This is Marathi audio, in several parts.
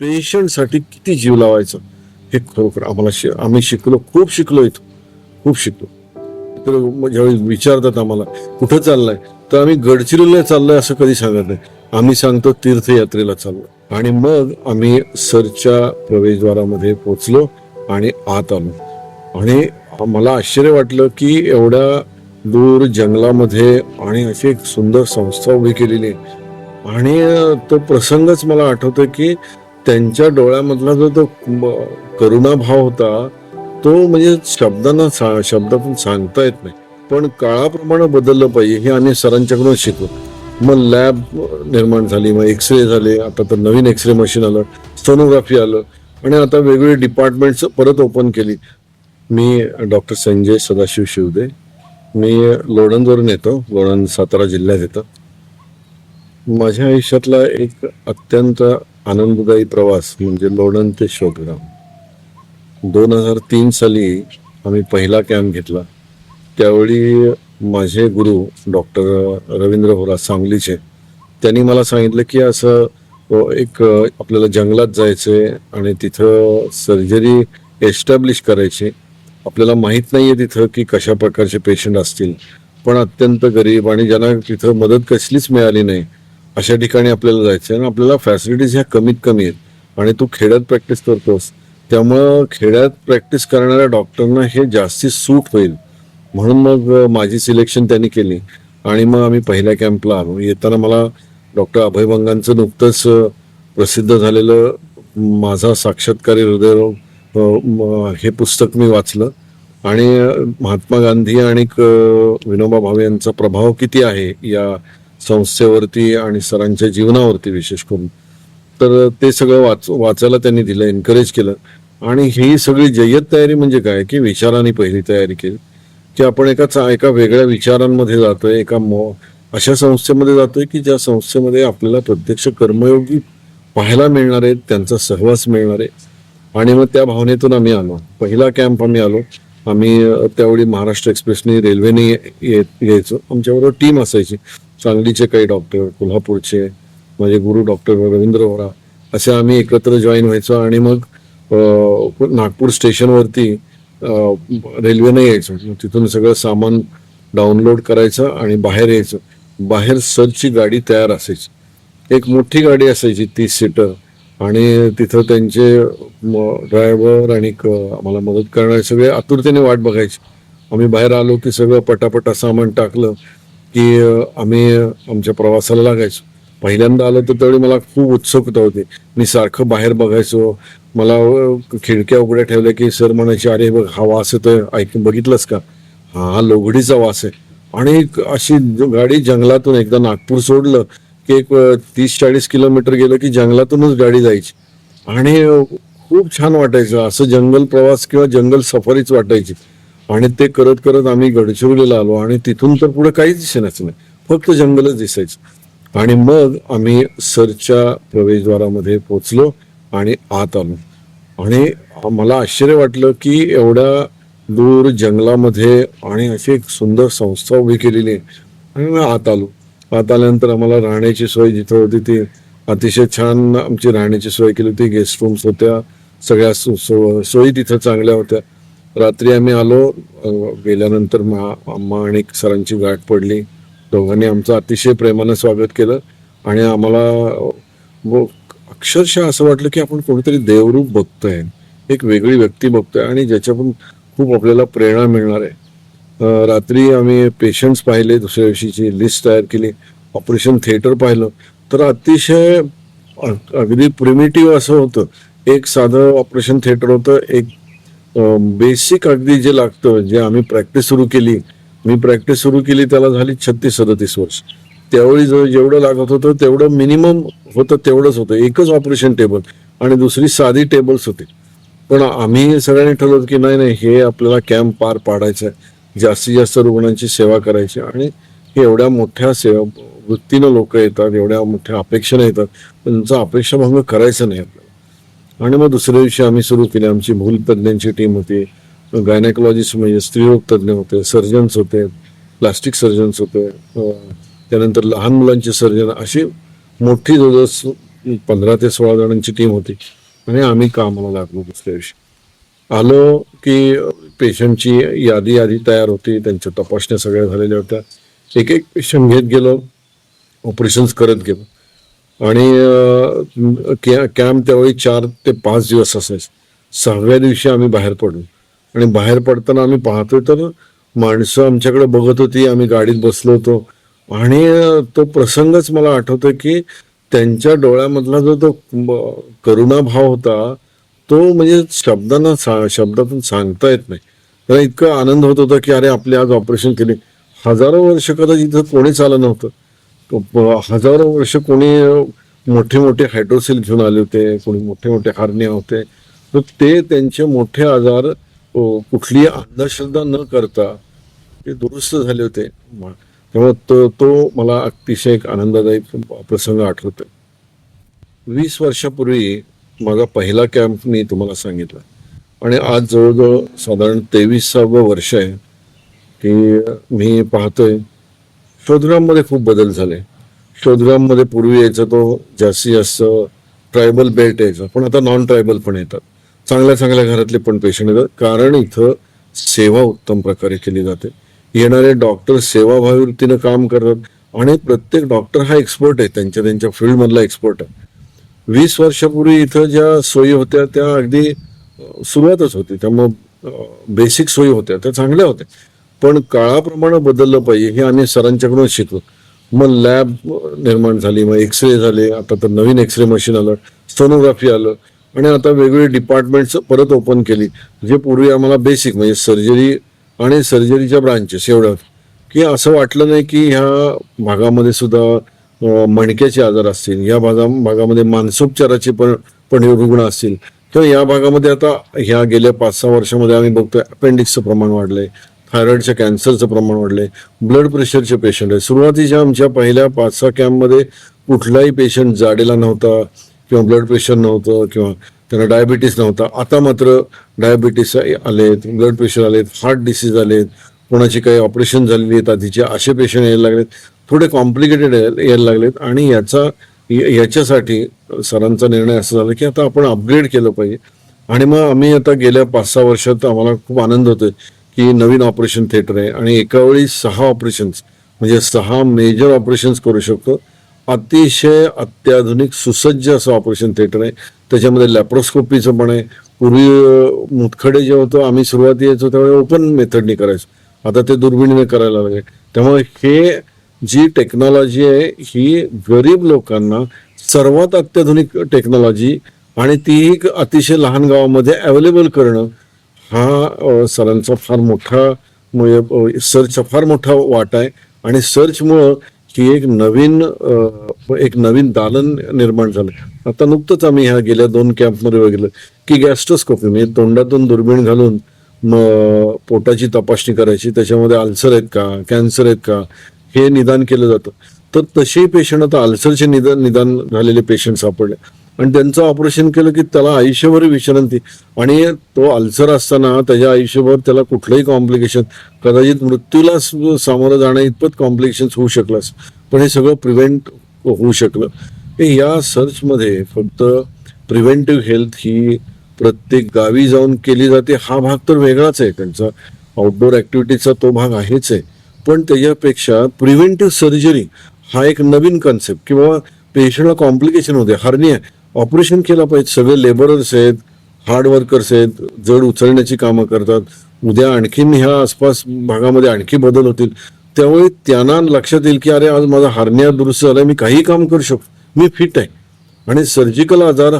पेशंटसाठी किती जीव लावायचा? हे खरोखर आम्हाला शि आम्ही शिकलो खूप शिकलो इथं. खूप शिकलो. तर ज्यावेळी विचारतात आम्हाला कुठं चाललंय? तर आम्ही गडचिरोलीला चाललोय असं कधी सांगत नाही. आम्ही सांगतो तीर्थयात्रेला चाललो आणि मग आम्ही सरच्या प्रवेशद्वारामध्ये पोचलो आणि आत आलो. आणि मला आश्चर्य वाटलं की एवढ्या दूर जंगलामध्ये आणि अशी एक सुंदर संस्था उभी केलेली आहे. आणि तो प्रसंगच मला आठवतो की त्यांच्या डोळ्यामधला जो तो करुणा करुणाभाव होता तो म्हणजे शब्दांना सा- शब्दातून सांगता येत नाही. पण काळाप्रमाणे बदललं पाहिजे हे आम्ही सरांच्याकडून शिकलो. मग लॅब निर्माण झाली मग एक्सरे झाले आता तर नवीन एक्सरे मशीन आलं सोनोग्राफी आलं आणि आता वेगवेगळे डिपार्टमेंट्स परत ओपन केली. मी डॉक्टर संजय सदाशिव शिवदे मी लोणंदवरून येतो लोणंद सातारा जिल्ह्यात येतं. माझ्या आयुष्यातला एक अत्यंत आनंददायी प्रवास म्हणजे लोणंद ते शोधग्राम दोन हजार तीन साली आम्ही पहिला कॅम्प घेतला. त्यावेळी माझे गुरु डॉक्टर रवींद्र होरा सांगलीचे त्यांनी मला सांगितलं की असं एक आपल्याला जंगलात जायचंय आणि तिथं सर्जरी एस्टॅब्लिश करायची. आपल्याला माहीत नाही आहे तिथं की कशा प्रकारचे पेशंट असतील. पण अत्यंत गरीब आणि ज्यांना तिथं मदत कसलीच मिळाली नाही. अशा ठिकाणी आपल्याला जायचं आणि आपल्याला फॅसिलिटीज ह्या कमीत कमी आहेत. आणि तू खेड्यात प्रॅक्टिस करतोस त्यामुळं खेड्यात प्रॅक्टिस करणाऱ्या डॉक्टरना हे जास्ती सूट होईल. म्हणून मग माझी सिलेक्शन त्यांनी केली. आणि मग आम्ही पहिल्या कॅम्पला आलो. येताना मला डॉक्टर अभय बंगांचं नुकतंच प्रसिद्ध झालेलं माझा साक्षात्कारी हृदयरोग हे पुस्तक मी वाचलं. आणि महात्मा गांधी आणि क- विनोबा भावे यांचा प्रभाव किती आहे या संस्थेवरती आणि सरांच्या जीवनावरती विशेष करून. तर ते सगळं वाच वाचायला त्यांनी दिलं एनकरेज केलं. आणि ही सगळी जय्यत तयारी म्हणजे काय? की विचारांनी पहिली तयारी केली. की आपण एका एका वेगळ्या विचारांमध्ये जातोय एका मो अशा संस्थेमध्ये जातोय की ज्या संस्थेमध्ये आपल्याला प्रत्यक्ष कर्मयोगी पाहायला मिळणार आहेत त्यांचा सहवास मिळणार. आहे आणि मग त्या भावनेतून आम्ही आलो. पहिला कॅम्प आम्ही आलो. आम्ही त्यावेळी महाराष्ट्र एक्सप्रेसने रेल्वेने यायचो. आमच्याबरोबर टीम असायची. सांगलीचे काही डॉक्टर कोल्हापूरचे माझे गुरु डॉक्टर रवींद्र वरा असे आम्ही एकत्र जॉईन व्हायचो आणि मग नागपूर स्टेशनवरती रेल्वेनं रेल्वेने यायचो. तिथून सगळं सामान डाउनलोड करायचं आणि बाहेर यायचं. बाहेर सरची गाडी तयार असायची. एक मोठी गाडी असायची तीस सीटर. आणि तिथं त्यांचे ड्रायव्हर आणि क- आम्हाला मदत करणारे सगळे आतुरतेने वाट बघायचे. आम्ही बाहेर आलो की सगळं पटापटा सामान टाकलं. की आम्ही आमच्या प्रवासाला लागायचो. पहिल्यांदा आलं तर त्यावेळी मला खूप उत्सुकता होती. मी सारखं बाहेर बघायचो. मला खिडक्या उघड्या ठेवल्या की सर म्हणायचे अरे बघ हा वास येतोय. ऐक बघितलंस का? हा हा वास आहे. आणि एक अशी गाडी जंगलातून एकदा नागपूर सोडलं की एक तीस चाळीस किलोमीटर गेलं की जंगलातूनच गाडी जायची. आणि खूप छान वाटायचं. असं जंगल प्रवास किंवा जंगल सफारीच वाटायची. आणि ते करत करत आम्ही गडचिरोलीला आलो आणि तिथून तर पुढे काहीच दिसेनाचं नाही. फक्त जंगलच दिसायचं. आणि मग आम्ही सरच्या प्रवेशद्वारामध्ये पोचलो आणि आत आलो. आणि मला आश्चर्य वाटलं की एवढ्या दूर जंगलामध्ये आणि अशी एक सुंदर संस्था उभी केलेली आहे. आणि मी आत आलो. आत आल्यानंतर आम्हाला राहण्याची सोय जिथं होती ती अतिशय छान आमची राहण्याची सोय केली होती. गेस्ट रूम्स होत्या. सगळ्या सोयी तिथं चांगल्या होत्या. रात्री आम्ही आलो गेल्यानंतर मा- आम्हा आणि सरांची गाठ पडली. दोघांनी आमचं अतिशय प्रेमानं स्वागत केलं आणि आम्हाला व- अक्षरशः असं वाटलं की आपण कोणीतरी देवरूप बघतोय. एक वेगळी व्यक्ती बघतोय आणि ज्याच्यातून खूप आपल्याला प्रेरणा मिळणार आहे. रात्री आम्ही पेशंट्स पाहिले दुसऱ्या दिवशीची लिस्ट तयार केली ऑपरेशन थिएटर पाहिलं. तर अतिशय अगदी प्रिमिटिव्ह असं होतं. एक साधं ऑपरेशन थिएटर होतं एक बेसिक अगदी जे लागतं जे आम्ही प्रॅक्टिस सुरू केली मी प्रॅक्टिस सुरू केली त्याला झाली छत्तीस सदतीस वर्ष. त्यावेळी जेवढं लागत होतं तेवढं मिनिमम होतं तेवढंच होतं. एकच ऑपरेशन टेबल आणि दुसरी साधी टेबल्स होते. पण आम्ही सगळ्यांनी ठरवलं की नाही नाही हे आपल्याला कॅम्प पार पाडायचं आहे जास्तीत जास्त रुग्णांची सेवा करायची आणि हे एवढ्या मोठ्या सेवा वृत्तीनं लोक येतात एवढ्या मोठ्या अपेक्षेनं येतात. पण त्यांचा अपेक्षाभंग करायचं नाही आपल्याला आणि मग दुसऱ्या दिवशी आम्ही सुरू केली. आमची भूल तज्ज्ञांची टीम होती. गायनेकॉलॉजिस्ट म्हणजे स्त्रीरोग तज्ज्ञ होते सर्जन्स होते प्लास्टिक सर्जन्स होते. त्यानंतर लहान मुलांचे सर्जन अशी मोठी जवळजवळ पंधरा ते सोळा जणांची टीम होती. आणि आम्ही कामाला लागलो दुसऱ्या दिवशी. आलो की पेशंटची यादी यादी तयार होती. त्यांच्या तपासण्या सगळ्या झालेल्या होत्या. एक एक पेशंट घेत गेलो. ऑपरेशन्स करत गेलो. आणि कॅम्प त्यावेळी चार ते पाच दिवस असायचे. सहाव्या दिवशी आम्ही बाहेर पडलो. आणि बाहेर पडताना आम्ही पाहतोय तर माणसं आमच्याकडे बघत होती आम्ही गाडीत बसलो होतो. आणि तो प्रसंगच मला आठवतो की त्यांच्या डोळ्यामधला जो तो करुणा भाव होता तो म्हणजे शब्दांना सा- शब्दातून सांगता येत नाही. त्याला इतका आनंद होत होता की अरे आपले आज ऑपरेशन केले. हजारो वर्ष कदाचित इथं कोणीच आलं नव्हतं. हजारो वर्ष कोणी मोठे मोठे हायड्रोसिल घेऊन आले होते कोणी मोठे मोठे हार्निया होते. तर ते त्यांचे मोठे आजार कुठली कुठलीही अंधश्रद्धा न करता ते दुरुस्त झाले होते. तेव्हा त्यामुळे तो तो मला अतिशय एक आनंददायी प्रसंग आठवतो. वीस वर्षापूर्वी माझा पहिला कॅम्प मी तुम्हाला सांगितला. आणि आज जवळजवळ साधारण तेवीसावं वर्ष आहे की मी पाहतोय शोधग्राममध्ये खूप बदल झाले. शोधग्राममध्ये पूर्वी यायचा तो जास्तीत जास्त ट्रायबल बेल्ट यायचा. पण आता नॉन ट्रायबल पण येतात. चांगल्या चांगल्या घरातले पण पेशंट येतात. कारण इथं सेवा उत्तम प्रकारे केली जाते. येणारे डॉक्टर सेवाभावी वृत्तीनं काम करतात. आणि प्रत्येक डॉक्टर हा एक्सपर्ट आहे. त्यांच्या त्यांच्या फील्डमधला एक्सपर्ट आहे. वीस वर्षापूर्वी इथं ज्या सोयी होत्या त्या अगदी सुरुवातच होती. त्यामुळं बेसिक सोयी होत्या. त्या चांगल्या होत्या. पण काळाप्रमाणे बदललं पाहिजे हे आम्ही सरांच्याकडून शिकलो. मग लॅब निर्माण झाली मग एक्सरे झाले आता तर नवीन एक्सरे मशीन आलं सोनोग्राफी आलं. आणि आता वेगवेगळे डिपार्टमेंट्स परत ओपन केली जे पूर्वी आम्हाला बेसिक म्हणजे सर्जरी आणि सर्जरीच्या ब्रांचेस एवढ्या की असं वाटलं नाही की ह्या भागामध्ये सुद्धा मणक्याचे आजार असतील या भागा भागामध्ये मानसोपचाराचे पण पण रुग्ण असतील. किंवा या भागामध्ये आता ह्या गेल्या पाच सहा वर्षामध्ये आम्ही बघतोय अपेंडिक्सचं प्रमाण वाढलंय. थायरॉईडच्या कॅन्सरचं प्रमाण वाढलंय. ब्लड प्रेशरचे पेशंट आहे सुरुवातीच्या आमच्या पहिल्या पाच सहा कॅम्पमध्ये कुठलाही पेशंट जाडेला नव्हता किंवा ब्लड प्रेशर नव्हतं किंवा त्यांना डायबिटीस नव्हता. आता मात्र डायबिटीस आलेत ब्लड प्रेशर आलेत हार्ट डिसीज आलेत कोणाची काही ऑपरेशन झालेली आहेत आधीचे असे पेशंट यायला लागलेत. थोडे कॉम्प्लिकेटेड यायला लागलेत आणि याचा याच्यासाठी सरांचा निर्णय असा झाला की आता आपण अपग्रेड केलं पाहिजे. आणि मग आम्ही आता गेल्या पाच सहा वर्षात आम्हाला खूप आनंद होतोय. की नवीन ऑपरेशन थिएटर आहे आणि एकावेळी सहा ऑपरेशन्स म्हणजे सहा मेजर ऑपरेशन्स करू शकतो. अतिशय अत्याधुनिक सुसज्ज असं ऑपरेशन थिएटर आहे. त्याच्यामध्ये लॅप्रोस्कोपीचं पण आहे. पूर्वी मुतखडे जे होतं आम्ही सुरुवाती यायचो त्यावेळी ओपन मेथडने करायचो. आता ते दुर्बिणीने करायला लागले. त्यामुळे हे जी टेक्नॉलॉजी आहे ही गरीब लोकांना सर्वात अत्याधुनिक टेक्नॉलॉजी आणि ती अतिशय लहान गावामध्ये अवेलेबल करणं हा सरांचा फार मोठा म्हणजे सर्चचा फार मोठा वाटा आहे. आणि सर्चमुळं ही एक नवीन एक नवीन दालन निर्माण झालं. आता नुकतंच आम्ही ह्या गेल्या दोन कॅम्पमध्ये बघितलं की गॅस्ट्रोस्कोपी म्हणजे तोंडातून दुर्बीण घालून मग पोटाची तपासणी करायची त्याच्यामध्ये अल्सर आहेत का कॅन्सर आहेत का हे निदान केलं जातं. तर तसेही पेशंट आता अल्सरचे निदान निदान झालेले पेशंट सापडले. आणि त्यांचं ऑपरेशन केलं की त्याला आयुष्यभर विश्रांती. आणि तो अल्सर असताना त्याच्या आयुष्यभर त्याला कुठलंही कॉम्प्लिकेशन कदाचित मृत्यूला सामोरं जाणं इतपत कॉम्प्लिकेशन होऊ शकलं पण हे सगळं प्रिव्हेंट होऊ शकलं. या सर्चमध्ये फक्त प्रिव्हेंटिव्ह हेल्थ ही प्रत्येक गावी जाऊन केली जाते हा भाग तर वेगळाच आहे. त्यांचा आउटडोर ऍक्टिव्हिटीचा तो भाग आहेच आहे. पण त्याच्यापेक्षा प्रिव्हेंटिव्ह सर्जरी हा एक नवीन कन्सेप्ट किंवा पेशंटला कॉम्प्लिकेशन होते हरणी ऑपरेशन केलं पाहिजे. सगळे लेबरर्स आहेत हार्ड वर्कर्स आहेत जड उचलण्याची कामं करतात. उद्या आणखीन ह्या आसपास भागामध्ये आणखी बदल होतील. त्यामुळे त्यांना लक्षात येईल की अरे आज माझा हार्निया दुरुस्त झाला मी काही काम करू शकतो. मी फिट आहे. आणि सर्जिकल आजार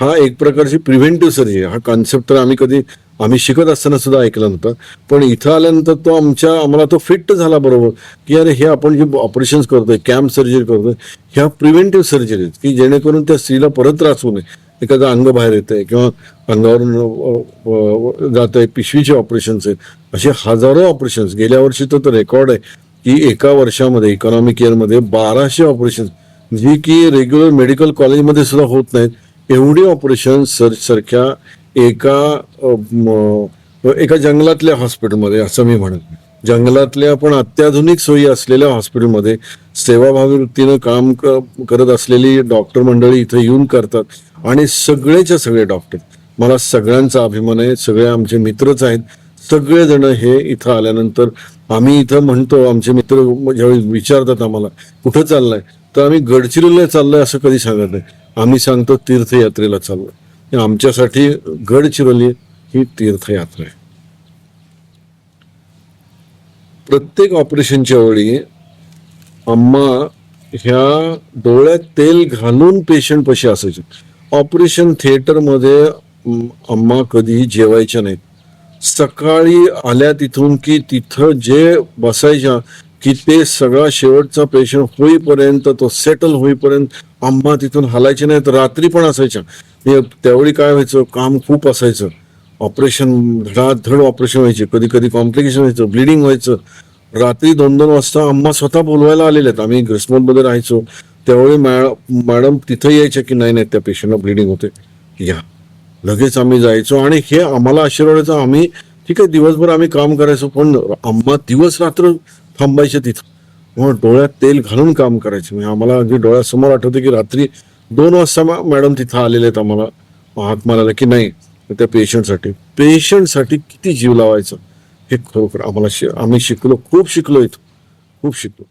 हा एक प्रकारची प्रिव्हेंटिव्ह सर्जरी हा कॉन्सेप्ट तर आम्ही कधी आम्ही शिकत असताना सुद्धा ऐकला नव्हता. पण इथं आल्यानंतर तो आमच्या आम्हाला तो फिट झाला बरोबर. की अरे हे आपण जे ऑपरेशन्स करतोय कॅम्प सर्जरी करतोय ह्या प्रिव्हेंटिव्ह सर्जरी आहेत. की जेणेकरून त्या स्त्रीला परत त्रास होऊ नये. एखादं अंग बाहेर येत आहे किंवा अंगावरून जात आहे पिशवीचे ऑपरेशन्स आहेत. असे हजारो ऑपरेशन्स गेल्या वर्षी तर रेकॉर्ड आहे की एका वर्षामध्ये इकॉनॉमिक इयरमध्ये बाराशे ऑपरेशन्स जी की रेग्युलर मेडिकल कॉलेजमध्ये सुद्धा होत नाहीत. एवढी ऑपरेशन सर सारख्या एका एका जंगलातल्या हॉस्पिटलमध्ये असं मी म्हणेन. जंगलातल्या पण अत्याधुनिक सोयी असलेल्या हॉस्पिटलमध्ये सेवाभावी वृत्तीनं काम क- करत असलेली डॉक्टर मंडळी इथं येऊन करतात. आणि सगळेच्या सगळे डॉक्टर. मला सगळ्यांचा अभिमान आहे सगळे आमचे मित्रच आहेत. सगळेजण हे इथं आल्यानंतर आम्ही इथं म्हणतो आमचे मित्र ज्यावेळी विचारतात आम्हाला कुठं चाललंय? तर आम्ही गडचिरोलीला चाललोय असं कधी सांगत नाही. आम्ही सांगतो तीर्थयात्रेला चाललोय. आमच्यासाठी गडचिरोली ही तीर्थयात्रा आहे. प्रत्येक ऑपरेशनच्या वेळी अम्मा ह्या डोळ्यात तेल घालून पेशंट पशी असायचे. ऑपरेशन थिएटरमध्ये अम, अम्मा कधीही जेवायच्या नाहीत. सकाळी आल्या तिथून की तिथं जे बसायच्या की ते सगळा शेवटचा पेशंट होईपर्यंत तो सेटल होईपर्यंत आम्हा तिथून हलायचे नाही तर रात्री पण असायच्या. हे त्यावेळी काय व्हायचं काम खूप असायचं. ऑपरेशन धडाधड ऑपरेशन व्हायचे. कधी कधी कॉम्प्लिकेशन व्हायचं ब्लिडिंग व्हायचं. रात्री दोन दोन वाजता आम्हा स्वतः बोलवायला आलेले आहेत आम्ही ग्रिसमोनमध्ये राहायचो. त्यावेळी मॅ- मॅडम तिथं यायच्या की नाही नाही त्या पेशंटला ब्लिडिंग होते. या. लगेच आम्ही जायचो आणि हे आम्हाला आशीर्वाद आम्ही ठीक आहे दिवसभर आम्ही काम करायचो पण आम्हा दिवस रात्र थांबायचे तिथं. मग डोळ्यात तेल घालून काम करायचे. म्हणजे आम्हाला अगदी डोळ्यासमोर आठवते की रात्री दोन वाजता मॅडम तिथं आलेले आहेत आम्हाला. हात मारायला की नाही? त्या पेशंटसाठी. पेशंटसाठी किती जीव लावायचा? हे खरोखर आम्हाला शि- आम्ही शिकलो. खूप शिकलो इथं. खूप शिकलो.